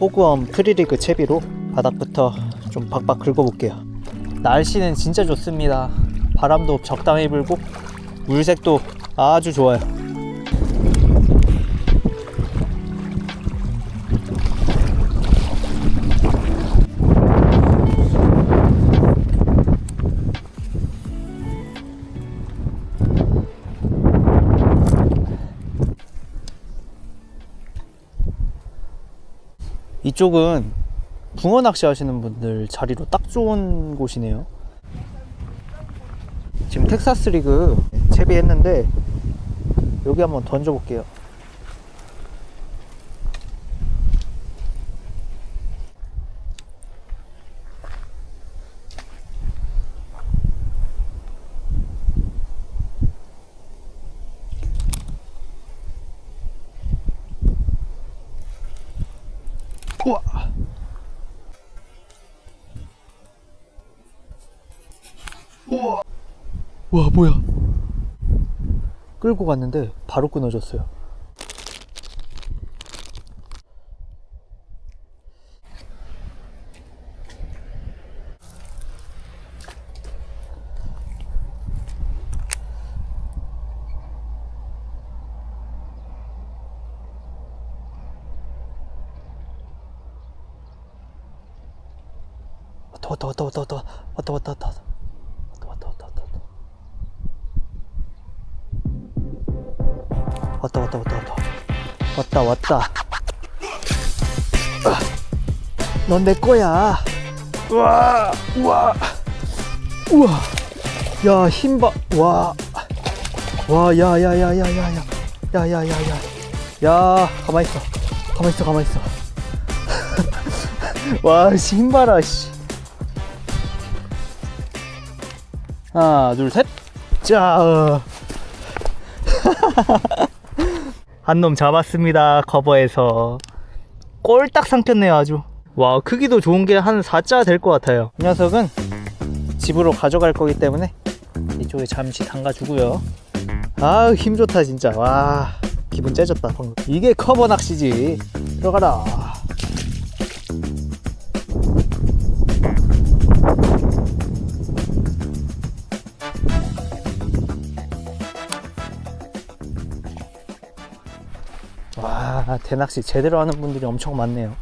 호구엄 프리리그 채비로 바닥부터 좀 박박 긁어볼게요. 날씨는 진짜 좋습니다. 바람도 적당히 불고 물색도 아주 좋아요. 이쪽은 붕어 낚시 하시는 분들 자리로 딱 좋은 곳이네요. 지금 텍사스 리그 채비했는데 여기 한번 던져볼게요. 우와. 우와. 와 뭐야? 끌고 갔는데 바로 끊어졌어요. 왔다 왔다 왔다 왔다 왔다 왔다 왔다 왔다 왔다 왔다 왔다 왔다 왔다 왔다 왔다 넌 내 거야 우와 우와 우와 야 힘봐 와와 야야야야야야 야야야야 야 가만 있어 가만 있어 가만 있어 와 씨 힘봐라 씨 하나 둘셋. 자. 한 놈 잡았습니다 커버에서. 꼴딱 삼켰네요 아주. 와 크기도 좋은 게 한 4자 될 것 같아요. 이 녀석은 집으로 가져갈 거기 때문에 이쪽에 잠시 담가주고요. 아힘 좋다 진짜. 와 기분 째졌다 방금. 이게 커버 낚시지. 들어가라 와 대낚시 제대로 하는 분들이 엄청 많네요.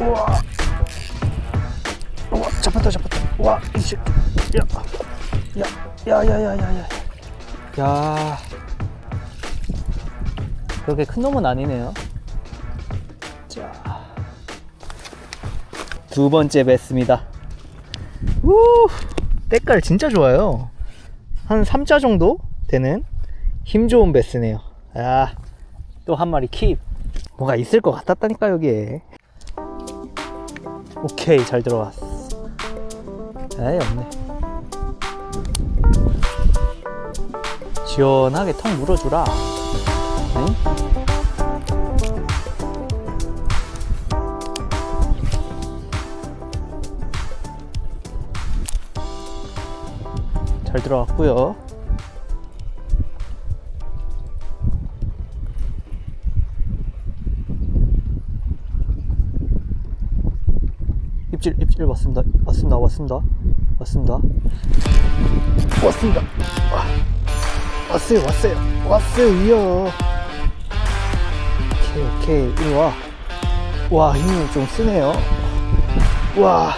우와. 잡았다 잡았다. 우와 이 새끼. 야 야, 야, 야, 야, 야, 야. 야. 그렇게 큰 놈은 아니네요. 자. 두 번째 뱉습니다. 우! 때깔 진짜 좋아요. 한 3자 정도 되는 힘 좋은 베스네요. 아, 또 한 마리 킵. 뭐가 있을 것 같았다니까, 여기에. 오케이, 잘 들어왔어. 에이, 없네. 시원하게 턱 물어주라. 응? 잘 들어갔고요. 입질 입질 왔습니다. 왔습니다. 왔습니다. 왔습니다. 왔습니다. 와. 왔어요 왔어요. 왔어요 오케이 오케이. 이리 와 와 힘을 좀 쓰네요. 와.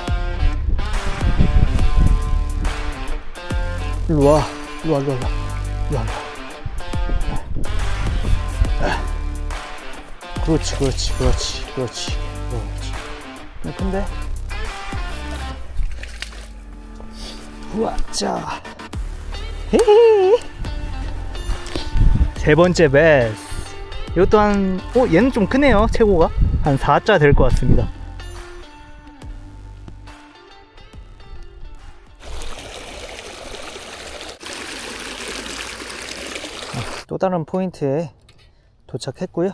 일로 와 일로 와 일로 와 일로 와. 그렇지 그렇지 그렇지 그렇지 그렇지. 어, 근데? 우와 자. 헤헤 세 번째 베스. 이것도 한, 어, 얘는 좀 크네요, 최고가. 한 4자 될 것 같습니다. 또 다른 포인트에 도착했고요.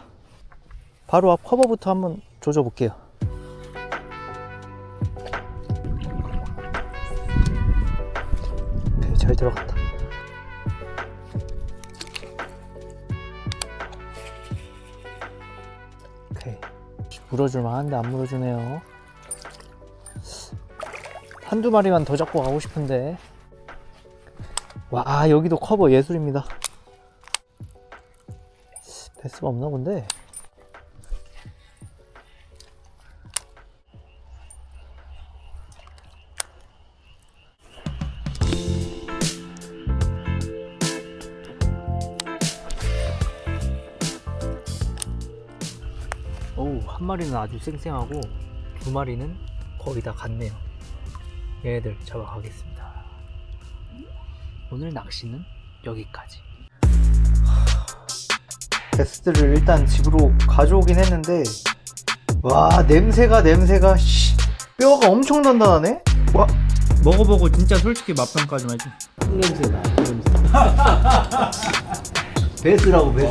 바로 앞 커버부터 한번 조져 볼게요. 오케이, 잘 들어갔다. 오케이. 물어줄 만 한데 안 물어주네요. 한두 마리만 더 잡고 가고 싶은데. 와, 여기도 커버 예술입니다. 베스가 없나 본데? 한 마리는 아주 쌩쌩하고 두 마리는 거의 다 갔네요. 얘네들 잡아가겠습니다. 오늘 낚시는 여기까지. 베스트를 일단 집으로 가져오긴 했는데 와 냄새가 냄새가 씨, 뼈가 엄청 단단하네. 와 먹어보고 진짜 솔직히 맛평가 좀. 냄새나 냄새. 베스라고 베스.